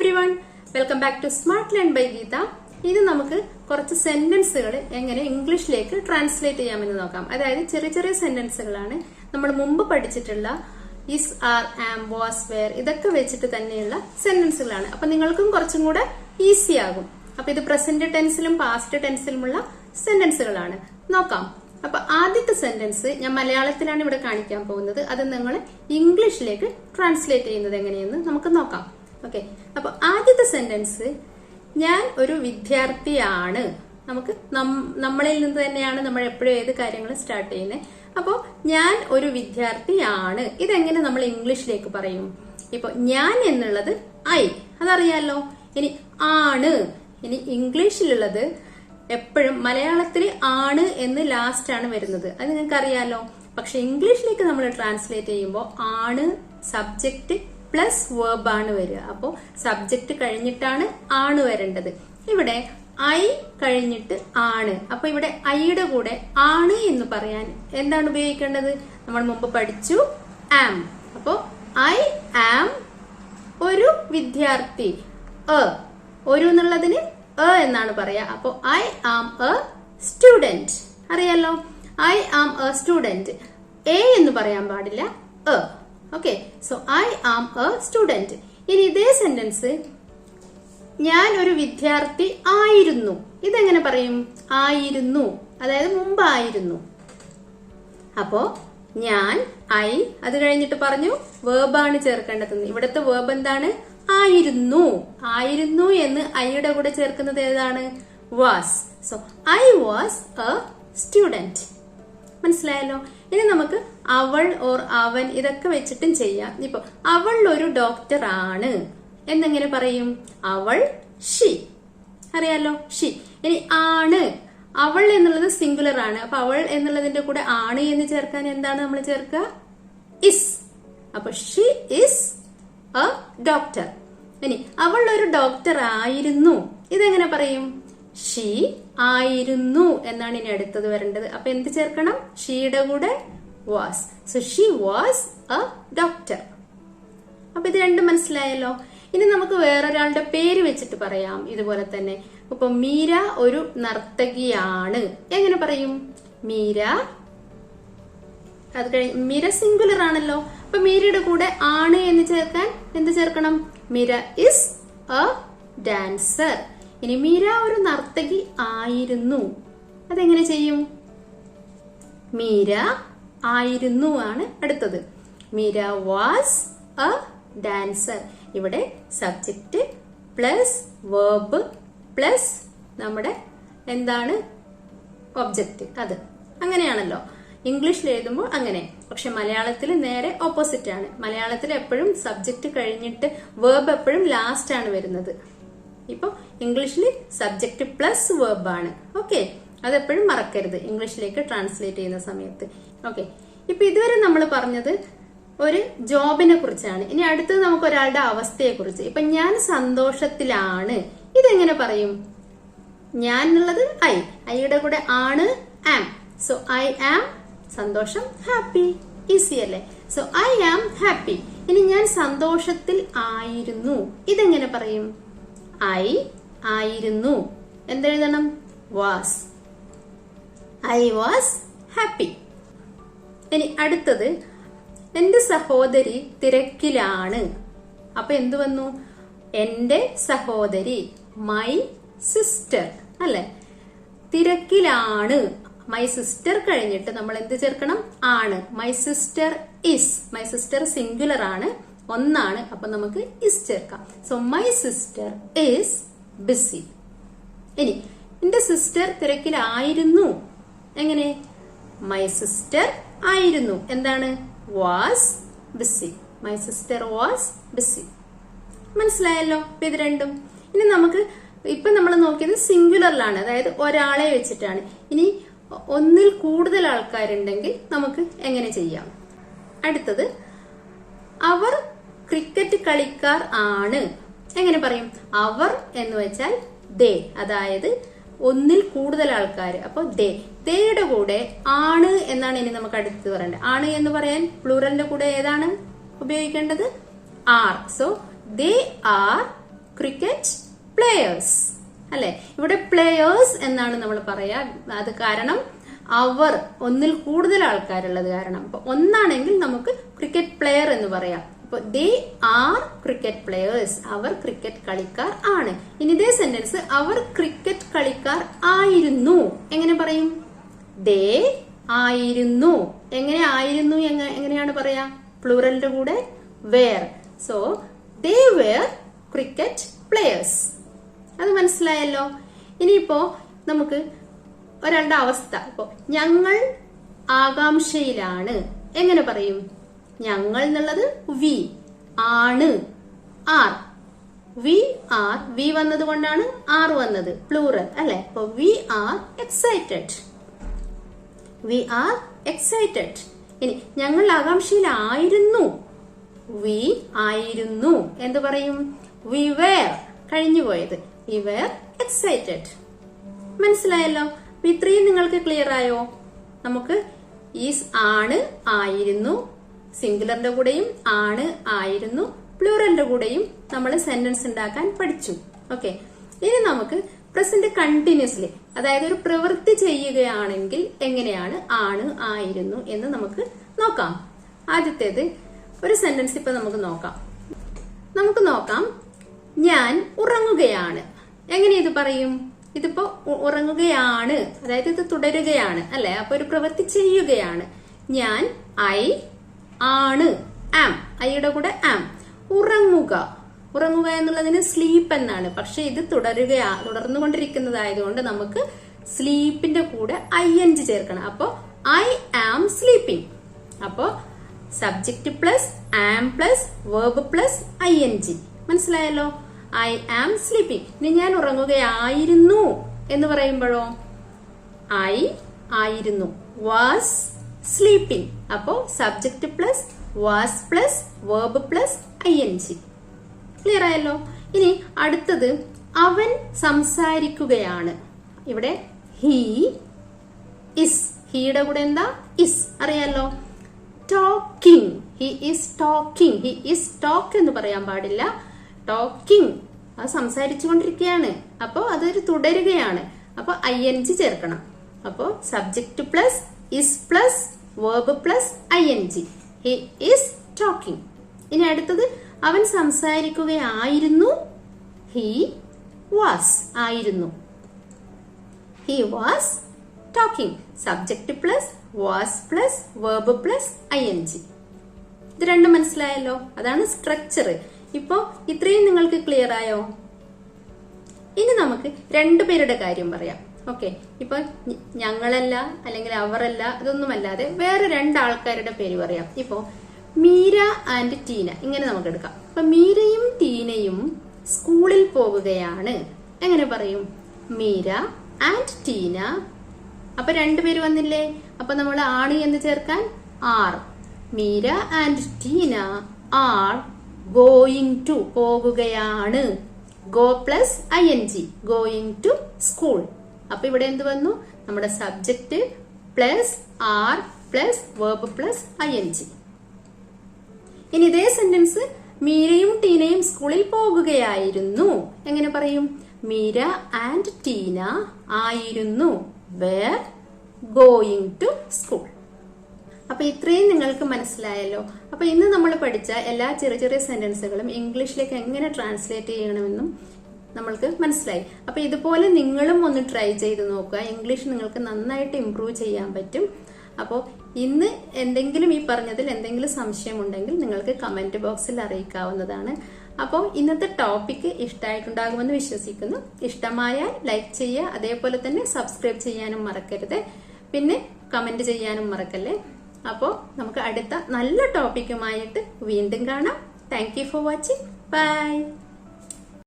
Everyone welcome back to smart learn by Geetha ഇത് നമുക്ക് കുറച്ച് സെന്റൻസുകൾ എങ്ങനെ ഇംഗ്ലീഷിലേക്ക് ട്രാൻസ്ലേറ്റ് ചെയ്യാമെന്ന് നോക്കാം. അതായത് ചെറിയ ചെറിയ സെന്റൻസുകളാണ് നമ്മൾ മുമ്പ് പഠിച്ചിട്ടുള്ള is are am was were ഇതൊക്കെ വെച്ചിട്ട് തന്നെയുള്ള സെന്റൻസുകളാണ് അപ്പൊ നിങ്ങൾക്കും കുറച്ചും കൂടെ ഈസി ആകും. അപ്പൊ ഇത് പ്രസന്റ് ടെൻസിലും പാസ്റ്റ് ടെൻസിലുമുള്ള സെന്റൻസുകളാണ് നോക്കാം. അപ്പൊ ആദ്യത്തെ സെന്റൻസ് ഞാൻ മലയാളത്തിലാണ് ഇവിടെ കാണിക്കാൻ പോകുന്നത്. അത് നിങ്ങൾ ഇംഗ്ലീഷിലേക്ക് ട്രാൻസ്ലേറ്റ് ചെയ്യുന്നത് എങ്ങനെയെന്ന് നമുക്ക് നോക്കാം. ഓക്കെ അപ്പൊ ആദ്യത്തെ സെന്റൻസ് ഞാൻ ഒരു വിദ്യാർത്ഥിയാണ്. നമുക്ക് നമ്മളിൽ നിന്ന് തന്നെയാണ് നമ്മൾ എപ്പോഴും ഏത് കാര്യങ്ങൾ സ്റ്റാർട്ട് ചെയ്യുന്നത് അപ്പോൾ ഞാൻ ഒരു വിദ്യാർത്ഥിയാണ്. ഇതെങ്ങനെ നമ്മൾ ഇംഗ്ലീഷിലേക്ക് പറയും? ഇപ്പൊ ഞാൻ എന്നുള്ളത് ഐ അതറിയാലോ? ഇനി ആണ്. ഇനി ഇംഗ്ലീഷിലുള്ളത് എപ്പോഴും മലയാളത്തിൽ ആണ് എന്ന് ലാസ്റ്റ് ആണ് വരുന്നത്. അത് നിങ്ങൾക്ക് അറിയാലോ പക്ഷെ ഇംഗ്ലീഷിലേക്ക് നമ്മൾ ട്രാൻസ്ലേറ്റ് ചെയ്യുമ്പോൾ ആണ് സബ്ജക്റ്റ് പ്ലസ് വേർബ് ആണ് വരിക. അപ്പോൾ സബ്ജക്റ്റ് കഴിഞ്ഞിട്ടാണ് ആണ് വരേണ്ടത്. ഇവിടെ ഐ കഴിഞ്ഞിട്ട് ആണ്. അപ്പൊ ഇവിടെ ഐയുടെ കൂടെ ആണ് എന്ന് പറയാൻ എന്താണ് ഉപയോഗിക്കേണ്ടത്? നമ്മൾ മുമ്പ് പഠിച്ചു ആം അപ്പോ ഐ ആം ഒരു വിദ്യാർത്ഥി. എ ഒരു എന്നുള്ളതിന് എ എന്നാണ് പറയാ. അപ്പോ ഐ ആം എ സ്റ്റുഡന്റ് അറിയാലോ? I am a student a എന്ന് പറയാൻ പാടില്ല. A okay so I am a student ഇനി ഇതേ സെന്റൻസ് ഞാൻ ഒരു വിദ്യാർത്ഥി ആയിരുന്നു. ഇതെങ്ങനെ പറയും? ആയിരുന്നു. അതായത് മുമ്പായിരുന്നു. അപ്പോ ഞാൻ ഐ അത് കഴിഞ്ഞിട്ട് പറഞ്ഞു വേബാണ് ചേർക്കേണ്ടത്. ഇവിടുത്തെ വേബ് എന്താണ്? ആയിരുന്നു. ആയിരുന്നു എന്ന് ഐയുടെ കൂടെ ചേർക്കുന്നത് ഏതാണ്? Was so I was a student മനസ്സിലായല്ലോ? ഇനി നമുക്ക് അവൾ ഓർ അവൻ ഇതൊക്കെ വെച്ചിട്ടും ചെയ്യാം. ഇപ്പൊ അവൾ ഒരു ഡോക്ടർ ആണ്. എന്നെങ്ങനെ പറയും? അവൾ ഷി അറിയാലോ? ഷി ഇനി ആണ്. അവൾ എന്നുള്ളത് സിംഗുലർ ആണ്. അപ്പൊ അവൾ എന്നുള്ളതിന്റെ കൂടെ ആണ് എന്ന് ചേർക്കാൻ എന്താണ് നമ്മൾ ചേർക്കുക? ഇസ് അപ്പൊ ഷി ഇസ് എ ഡോക്ടർ ഇനി അവൾ ഒരു ഡോക്ടർ ആയിരുന്നു. ഇതെങ്ങനെ പറയും? ഷീ ആയിരുന്നു എന്നാണ് ഇനി അടുത്തത് വരേണ്ടത്. അപ്പൊ എന്ത് ചേർക്കണം? ഷീയുടെ കൂടെ was. So she was a doctor അപ്പൊ ഇത് രണ്ടും മനസ്സിലായല്ലോ? ഇനി നമുക്ക് വേറൊരാളുടെ പേര് വെച്ചിട്ട് പറയാം. ഇതുപോലെ തന്നെ. ഇപ്പൊ മീര ഒരു നർത്തകിയാണ്. എങ്ങനെ പറയും? മീര. അത് കഴിഞ്ഞ് മീര സിംഗുലർ ആണല്ലോ. അപ്പൊ മീരയുടെ കൂടെ ആണ് എന്ന് ചേർക്കാൻ എന്ത് ചേർക്കണം? മീര ഇസ് എ ഡാൻസർ ഇനി മീര ഒരു നർത്തകി ആയിരുന്നു. അതെങ്ങനെ ചെയ്യും? മീര ആയിരുന്നു ആണ് അടുത്തത്. മീര വാസ് എ ഡാൻസർ ഇവിടെ സബ്ജക്റ്റ് പ്ലസ് വേർബ് പ്ലസ് നമ്മുടെ എന്താണ്? ഒബ്ജക്റ്റ് അത്. അങ്ങനെയാണല്ലോ. ഇംഗ്ലീഷിൽ എഴുതുമ്പോൾ അങ്ങനെ. പക്ഷെ മലയാളത്തിൽ നേരെ ഓപ്പോസിറ്റ് ആണ്. മലയാളത്തിൽ എപ്പോഴും സബ്ജക്റ്റ് കഴിഞ്ഞിട്ട് വേർബ് എപ്പോഴും ലാസ്റ്റ് ആണ് വരുന്നത്. ഇപ്പൊ ഇംഗ്ലീഷിൽ സബ്ജക്റ്റ് പ്ലസ് വേർബാണ് ഓക്കെ അതെപ്പോഴും മറക്കരുത്. ഇംഗ്ലീഷിലേക്ക് ട്രാൻസ്ലേറ്റ് ചെയ്യുന്ന സമയത്ത്. ഓക്കെ ഇപ്പൊ ഇതുവരെ നമ്മൾ പറഞ്ഞത് ഒരു ജോബിനെ കുറിച്ചാണ്. ഇനി അടുത്തത് നമുക്ക് ഒരാളുടെ അവസ്ഥയെ കുറിച്ച്. ഇപ്പൊ ഞാൻ സന്തോഷത്തിലാണ്. ഇതെങ്ങനെ പറയും? ഞാൻ എന്നുള്ളത് ഐ ഐയുടെ കൂടെ ആണ് ആം സോ ഐ ആം സന്തോഷം ഹാപ്പി ഈസി അല്ലേ? സോ ഐ ആം ഹാപ്പി ഇനി ഞാൻ സന്തോഷത്തിൽ ആയിരുന്നു. ഇതെങ്ങനെ പറയും? ഐ ആയിരുന്നു. എന്തെഴുതണം? വാസ്. I was happy. ഇനി അടുത്തത് എന്റെ സഹോദരി തിരക്കിലാണ്. അപ്പൊ എന്തു വന്നു? എന്റെ സഹോദരി മൈ സിസ്റ്റർ. അല്ലെ? തിരക്കിലാണ്. മൈ സിസ്റ്റർ കഴിഞ്ഞിട്ട് നമ്മൾ എന്ത് ചേർക്കണം? ആണ്. My sister is. My sister singular ആണ്. ഒന്നാണ് അപ്പൊ നമുക്ക് ഇസ് ചേർക്കാം. So my sister is busy ഇനി എന്റെ സിസ്റ്റർ തിരക്കിലായിരുന്നു. എങ്ങനെ? മൈ സിസ്റ്റർ ആയിരുന്നു. എന്താണ്? Was busy my sister was busy മനസ്സിലായല്ലോ? ഇപ്പൊ ഇത് രണ്ടും. ഇനി നമുക്ക് ഇപ്പൊ നമ്മൾ നോക്കിയത് സിംഗുലറിലാണ് അതായത് ഒരാളെ വെച്ചിട്ടാണ്. ഇനി ഒന്നിൽ കൂടുതൽ ആൾക്കാരുണ്ടെങ്കിൽ നമുക്ക് എങ്ങനെ ചെയ്യാം? അടുത്തത് അവർ കളിക്കാർ ആണ്. എങ്ങനെ പറയും? അവർ എന്ന് വെച്ചാൽ ദേ അതായത് ഒന്നിൽ കൂടുതൽ ആൾക്കാർ അപ്പൊ ദേ ദേയുടെ കൂടെ ആണ് എന്നാണ് ഇനി നമുക്ക് അടുത്ത് പറയേണ്ടത്. ആണ് എന്ന് പറയാൻ പ്ലൂറലിന്റെ കൂടെ ഏതാണ് ഉപയോഗിക്കേണ്ടത്? Are. So they are cricket players അല്ലെ? ഇവിടെ പ്ലേയേഴ്സ് എന്നാണ് നമ്മൾ പറയാ. അത് കാരണം അവർ ഒന്നിൽ കൂടുതൽ ആൾക്കാരുള്ളത് കാരണം. അപ്പൊ ഒന്നാണെങ്കിൽ നമുക്ക് ക്രിക്കറ്റ് പ്ലെയർ എന്ന് പറയാം. ദേ ആർ ക്രിക്കറ്റ് പ്ലെയേഴ്സ് അവർ ക്രിക്കറ്റ് കളിക്കാർ ആണ്. ഇനി ഇതേ സെന്റൻസ് അവർ ക്രിക്കറ്റ് കളിക്കാർ ആയിരുന്നു. എങ്ങനെ പറയും? ദേ ആയിരുന്നു. എങ്ങനെ ആയിരുന്നു? എങ്ങ- എങ്ങനെയാണ് പറയാ? പ്ലൂറലിന്റെ കൂടെ? Were so they were cricket players അത് മനസ്സിലായല്ലോ? ഇനിയിപ്പോ നമുക്ക് ഒരാളുടെ അവസ്ഥ. ഇപ്പോ ഞങ്ങൾ ആകാംക്ഷയിലാണ്. എങ്ങനെ പറയും? ഞങ്ങൾ എന്നുള്ളത് വി ആണ്. ആർ. V R. വി വന്നത് കൊണ്ടാണ് ആർ വന്നത്. പ്ലൂറൽ അല്ലെ? അപ്പൊ we are excited we are excited ഇനി ഞങ്ങൾ ആകാംക്ഷയിലായിരുന്നു. വി ആയിരുന്നു. എന്ത് പറയും? We were. കഴിഞ്ഞു പോയത്. വി വേർ എക്സൈറ്റഡ് മനസ്സിലായല്ലോ? ഇത്രയും നിങ്ങൾക്ക് ക്ലിയർ ആയോ? നമുക്ക് ഈസ് ആണ് ആയിരുന്നു സിംഗുലറിന്റെ കൂടെയും ആണ് ആയിരുന്നു പ്ലൂറലിന്റെ കൂടെയും നമ്മൾ സെന്റൻസ് ഉണ്ടാക്കാൻ പഠിച്ചു. ഓക്കെ ഇനി നമുക്ക് പ്രസന്റ് കണ്ടിന്യൂസ്ലി അതായത് ഒരു പ്രവൃത്തി ചെയ്യുകയാണെങ്കിൽ എങ്ങനെയാണ് ആണ് ആയിരുന്നു എന്ന് നമുക്ക് നോക്കാം. ആദ്യത്തേത് ഒരു സെന്റൻസ് ഇപ്പൊ നമുക്ക് നോക്കാം. നമുക്ക് നോക്കാം ഞാൻ ഉറങ്ങുകയാണ്. എങ്ങനെ ഇത് പറയും? ഇതിപ്പോ ഉറങ്ങുകയാണ്. അതായത് ഇത് തുടരുകയാണ് അല്ലെ? അപ്പൊ ഒരു പ്രവൃത്തി ചെയ്യുകയാണ്. ഞാൻ ഐ ആണ്. ആം ഐയുടെ കൂടെ ആം ഉറങ്ങുക. ഉറങ്ങുക എന്നുള്ളതിന് സ്ലീപ്പ് എന്നാണ്. പക്ഷെ ഇത് തുടരുകയാ തുടർന്നുകൊണ്ടിരിക്കുന്നതായതുകൊണ്ട് നമുക്ക് സ്ലീപ്പിന്റെ കൂടെ ഐ എൻ ജി ചേർക്കണം. അപ്പോ ഐ ആം സ്ലീപ്പിംഗ് അപ്പോ subject plus am plus verb plus I N G മനസ്സിലായല്ലോ? ഐ ആം സ്ലീപ്പിംഗ് ഇനി ഞാൻ ഉറങ്ങുകയായിരുന്നു എന്ന് പറയുമ്പോഴോ? ഐ ആയിരുന്നു. വാസ് സ്ലീപ്പിംഗ് അപ്പോ subject plus was plus verb plus I N G clear ആയല്ലോ? ഇനി അടുത്തത് അവൻ സംസാരിക്കുകയാണ്. ഇവിടെ ഹീ ഇസ് ഹീയുടെ കൂടെ എന്താ? ഇസ് അറിയാലോ? Talking he is talking he is talk എന്ന് പറയാൻ പാടില്ല. ടോക്കിംഗ് അത് സംസാരിച്ചു കൊണ്ടിരിക്കുകയാണ്. അപ്പോ അതൊരു തുടരുകയാണ്. അപ്പൊ ഐ എൻ ജി ചേർക്കണം. അപ്പോ subject plus is plus verb plus I N G he is talking ഇനി അടുത്തത് അവൻ സംസാരിക്കുകയായിരുന്നു. ഹി വാസ് ആയിരുന്നു. He was talking subject plus was plus verb plus I N G ഇത് രണ്ടും മനസ്സിലായല്ലോ? അതാണ് സ്ട്രക്ചർ ഇപ്പോ ഇത്രയും നിങ്ങൾക്ക് ക്ലിയർ ആയോ? ഇനി നമുക്ക് രണ്ടുപേരുടെ കാര്യം പറയാം. ഓക്കെ. ഇപ്പൊ ഞങ്ങളല്ല അല്ലെങ്കിൽ അവരല്ല ഇതൊന്നുമല്ലാതെ വേറെ രണ്ടാൾക്കാരുടെ പേര് പറയാം. ഇപ്പോ മീര ആൻഡ് ടീന ഇങ്ങനെ നമുക്ക് എടുക്കാം അപ്പൊ മീരയും ടീനയും സ്കൂളിൽ പോവുകയാണ്. എങ്ങനെ പറയും? Meera and Tina. അപ്പൊ രണ്ടുപേര് വന്നില്ലേ? അപ്പൊ നമ്മൾ ആണ് എന്ന് ചേർക്കാൻ are. Meera and Tina are going to പോവുകയാണ്. Go plus I N G. Going to school. അപ്പൊ ഇവിടെ എന്ത് വന്നു? നമ്മുടെ subject plus are plus verb plus I N G ഇനി ഇതേ സെന്റൻസ് മീരയും ടീനയും സ്കൂളിൽ പോകുകയായിരുന്നു. എങ്ങനെ പറയും? മീര ആൻഡ് ടീന ആയിരുന്നു. വേർ ഗോയിങ് ടു സ്കൂൾ അപ്പൊ ഇത്രയും നിങ്ങൾക്ക് മനസ്സിലായല്ലോ. അപ്പൊ ഇന്ന് നമ്മൾ പഠിച്ച എല്ലാ ചെറിയ ചെറിയ സെന്റൻസുകളും ഇംഗ്ലീഷിലേക്ക് എങ്ങനെ ട്രാൻസ്ലേറ്റ് ചെയ്യണമെന്നും നമ്മൾക്ക് മനസ്സിലായി. അപ്പൊ ഇതുപോലെ നിങ്ങളും ഒന്ന് ട്രൈ ചെയ്ത് നോക്കുക. ഇംഗ്ലീഷ് നിങ്ങൾക്ക് നന്നായിട്ട് ഇംപ്രൂവ് ചെയ്യാൻ പറ്റും. അപ്പോൾ ഇന്ന് എന്തെങ്കിലും ഈ പറഞ്ഞതിൽ എന്തെങ്കിലും സംശയമുണ്ടെങ്കിൽ നിങ്ങൾക്ക് കമന്റ് ബോക്സിൽ അറിയിക്കാവുന്നതാണ്. അപ്പോൾ ഇന്നത്തെ ടോപ്പിക്ക് ഇഷ്ടമായിട്ടുണ്ടാകുമെന്ന് വിശ്വസിക്കുന്നു. ഇഷ്ടമായാൽ ലൈക്ക് ചെയ്യുക. അതേപോലെ തന്നെ സബ്സ്ക്രൈബ് ചെയ്യാനും മറക്കരുത്. പിന്നെ കമന്റ് ചെയ്യാനും മറക്കല്ലേ? അപ്പോൾ നമുക്ക് അടുത്ത നല്ല ടോപ്പിക്കുമായിട്ട് വീണ്ടും കാണാം. Thank for watching bye